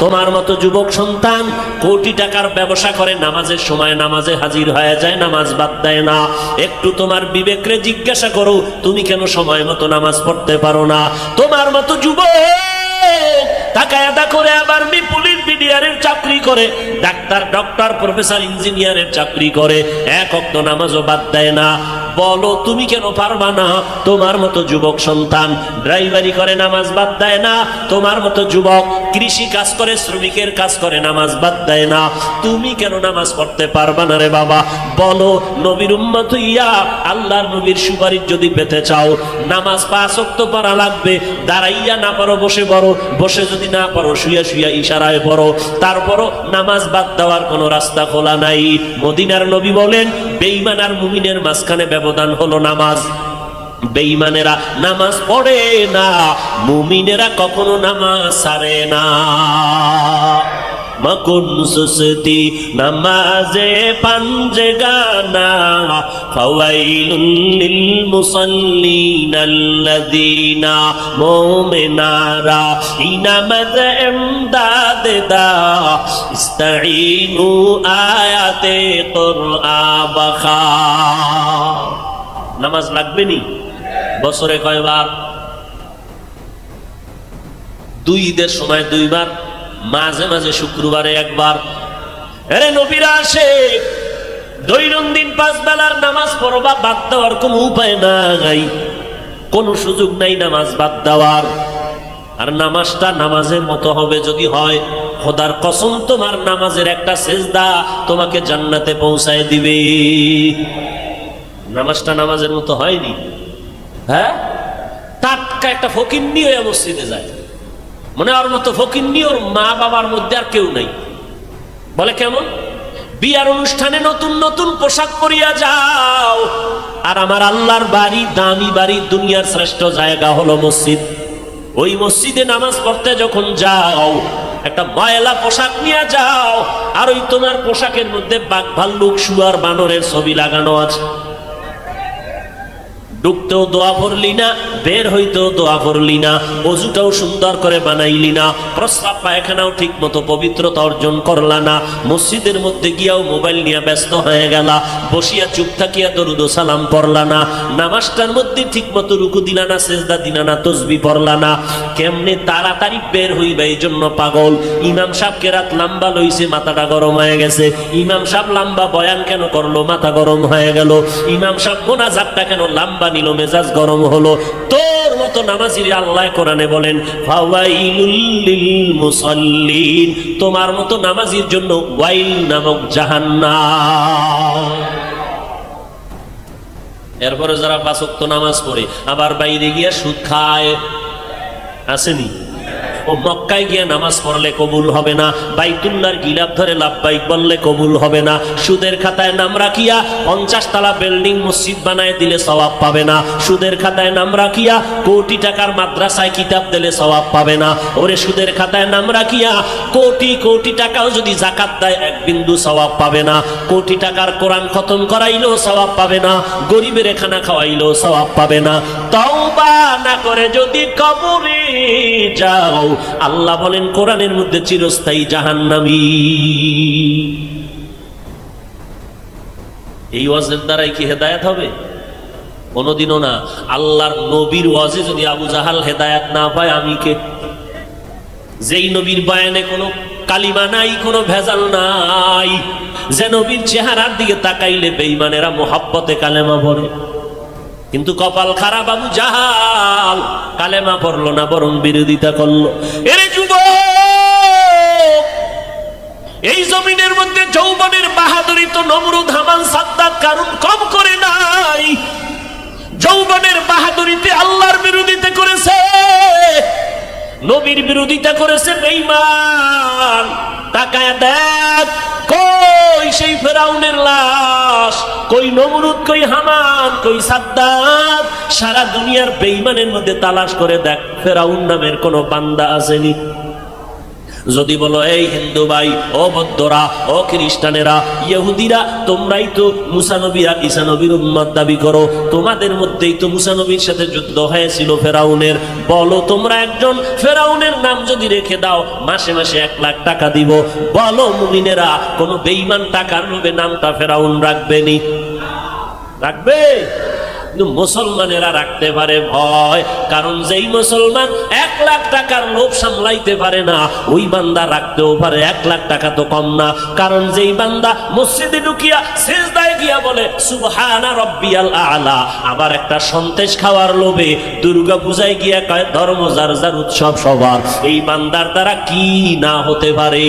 তোমার মতো যুবক সন্তান কোটি টাকার ব্যবসা করে, নামাজের সময় নামাজে হাজির হয়ে যায়, নামাজ বাদ দেয় না। একটু তোমার বিবেকরে জিজ্ঞাসা করো, তুমি কেন সময় মতো নামাজ পড়তে পারো না? তোমার মতো যুবক করে আবার চাকরি করে, ডাক্তার, ডক্টর, প্রফেসর, ইঞ্জিনিয়ারের চাকরি করে। এক অক্ত নামাজও বাদ দেয় না। বলো, তুমি কেন পারবা না? তোমার মতো যুবক সন্তান ড্রাইভারি করে নামাজ বাদ দেয় না। তোমার মতো যুবক কৃষি কাজ করে, শ্রমিকের কাজ করে, নামাজ বাদ দেয় না। তুমি কেন নামাজ পড়তে পারবা না রে বাবা? বলো, নবীর উম্মত ইয়া আল্লাহর নবীর সুপারিশ যদি পেতে চাও, নামাজ পাঁচ অক্ত পড়া লাগবে। দাঁড়াইয়া না পারো, বসে পড়ো। বসে যদি না পারো শুয়া শুয়া ইশারায় পড়ো। তারপরও নামাজ বাদ দেওয়ার কোনো রাস্তা খোলা নাই। মদিনার নবী বলেন বেঈমান আর মুমিনের মাঝখানে ব্যবধান হলো নামাজ। বেঈমানেরা নামাজ পড়ে না, মুমিনেরা কখনো নামাজ সারে না। মকুন সুসতি নামাজে পাঞ্জে গানা ফাওয়াইলুল লিল মুসাল্লিন আল্লাযীনা মুমিনারা, ইনামাজ ইমদাদ দা ইস্তাঈনু আয়াতে কুরআন নামাজ লাগবে নি? বছরে কয়বার? দুই ঈদের সময় দুইবার, মাঝে মাঝে শুক্রবারে একবার। আরে নবীরা আসে, দৈনন্দিন পাঁচ বেলার নামাজ পড়বা, বাদ দেওয়ার কোনো উপায় নাই। কোনো সুযোগ নাই নামাজ বাদ দেওয়ার। আর নামাজটা নামাজের মতো হবে যদি হয়, খোদার কসম তোমার নামাজের একটা সেজদা তোমাকে জান্নাতে পৌঁছায় দিবে। নামাজটা নামাজের মতো হয়নি। হ্যাঁ? টাটকা একটা ফকির নিয়ে মসজিদে যায়। মনে ওর মতো ফকির নিয়ে ওর মা বাবার মধ্যে আর কেউ নাই। বলে কেমন? বিয়ার অনুষ্ঠানে নতুন নতুন পোশাক পরিয়া যাও। আর আমার আল্লাহর বাড়ি, দামি বাড়ি, দুনিয়ার শ্রেষ্ঠ জায়গা হলো মসজিদ। ওই মসজিদে নামাজ পড়তে যখন যাও, একটা ময়লা পোশাক নিয়ে যাও। আর ওই তোমার পোশাকের মধ্যে বাঘ ভাল্লুক, শুয়ার বানরের ছবি লাগানো আছে। ঢুকতেও দোয়া করলি না? বের হইতেও দোয়া পড়লি না, অজুটাও সুন্দর করে বানাইলি না প্রস্রাব পায়খানাও ঠিক মতো পবিত্রতা অর্জন করলা না, মসজিদের মধ্যে গিয়াও মোবাইল নিয়ে ব্যস্ত হয়ে গেলা, বসিয়া চুপ থাকিয়া দরুদ সালাম পড়লা না, নামাজটার মধ্যে ঠিক মতো রুকু দিলা না, সেজদা দিলা না, তসবি পড়লা না, কেমনে তাড়াতাড়ি বের হইবা এই জন্য পাগল? ইমাম সাহেবকে রাত লম্বা লইছে, মাথাটা গরম হয়ে গেছে। ইমাম সাহেব লম্বা বয়ান কেন করল? মাথা গরম হয়ে গেল। ইমাম সাহেব মোনাজাতটা কেন লম্বা নিল? মেজাজ গরম হলো। তোর মতো নামাজির আল্লাহ কোরআনে বলেন মুসল্লিন লিল মুসাল্লিন তোমার মতো নামাজির জন্য ওয়াইল নামক জাহান্না এরপরে যারা বাসক্ত নামাজ পড়ে, আবার বাইরে গিয়া সুদ খায়। আসেনি? মক্কায় গিয়ে নামাজ পড়লে কবুল হবে না বাইতুল্লার গিলাপ ধরে লাভবাইক বললে কবুল হবে না, সুদের খাতায় নাম রাখিয়া পঞ্চাশ তালা বিল্ডিং মসজিদ বানায় দিলে সওয়াব পাবে না, সুদের খাতায় নাম রাখিয়া কোটি টাকার মাদ্রাসায় কিতাব দিলে সওয়াব পাবে না, ওরে সুদের খাতায় নাম রাখিয়া কোটি কোটি টাকাও যদি জাকাত দেয়, এক বিন্দু সওয়াব পাবে না, কোটি টাকার কোরআন খতম করাইলেও সওয়াব পাবে না, গরিবের খানা খাওয়াইলেও সওয়াব পাবে না, তওবা না করে যদি কবরে যাও আল্লাহ বলেন, কোরআনের মধ্যে চিরস্থায়ী জাহান্নামী। এই ওয়াজের দ্বারাই কি হেদায়েত হবে? কোনোদিনও না। আল্লাহর নবীর ওয়াজে যদি আবু জাহাল হেদায়েত না পায়, আমি কে? যেই নবীর বয়ানে কোনো কালিমা নাই, কোনো ভেজাল নাই, যে নবীর চেহারার দিকে তাকাইলে বেঈমানেরা মোহাব্বতে কালেমা পড়ে। কিন্তু কপাল খারাপ আবু জাহাল। কালেমা পড়ল না, বরং বিরোধিতা করল। এরে যুব এই জমিনের মধ্যে যৌবনের বাহাদুরি তো নমরুদ, হামান সাদ্দাত কারণ কম করে নাই। যৌবনের বাহাদুরিতে আল্লাহর বিরোধিতা করেছে। নবীর বিরোধিতা করেছে বেঈমান তাকায় দেখ, কই সেই ফেরাউনের লাশ? কই নমরুদ, কই হামান, কই সাদ্দাত সারা দুনিয়ার বেঈমানের মধ্যে তালাশ করে দেখ, ফেরাউন নামের কোন বান্দা আসেনি। যদি বলো, এই হিন্দু ভাই, ও বৌদ্ধরা, ও খ্রিস্টানেরা, ইহুদিরা, তোমরাই তো মুসানবীরা ঈসানবীর উম্মত দাবি করো। তোমাদের মধ্যেই তো মুসানবীর সাথে যুদ্ধ হয়েছিল ফেরাউনের। বলো, তোমরা একজন ফেরাউনের নাম যদি রেখে দাও, মাসে মাসে এক লাখ টাকা দিব। বলো, মুমিনেরা, কোনো বেইমান টাকার লোভে নামটা ফেরাউন রাখবেনি রাখবে? কিন্তু মুসলমানেরা রাখতে পারে ভয়। কারণ যেই মুসলমান এক লাখ টাকার লোভ সামলাইতে পারে না, ওই বান্দা রাখতেও পারে, এক লাখ টাকা তো কম না। কারণ যেই বান্দা মসজিদে ঢুকিয়া সেজদায় গিয়া বলে, সুবহানা রব্বিয়াল আলা। আবার একটা সন্তেশ খাওয়ার লোভে দুর্গা পূজায় গিয়া কয়, ধর্ম যার যার উৎসব সবার। এই বান্দার দ্বারা কি না হতে পারে?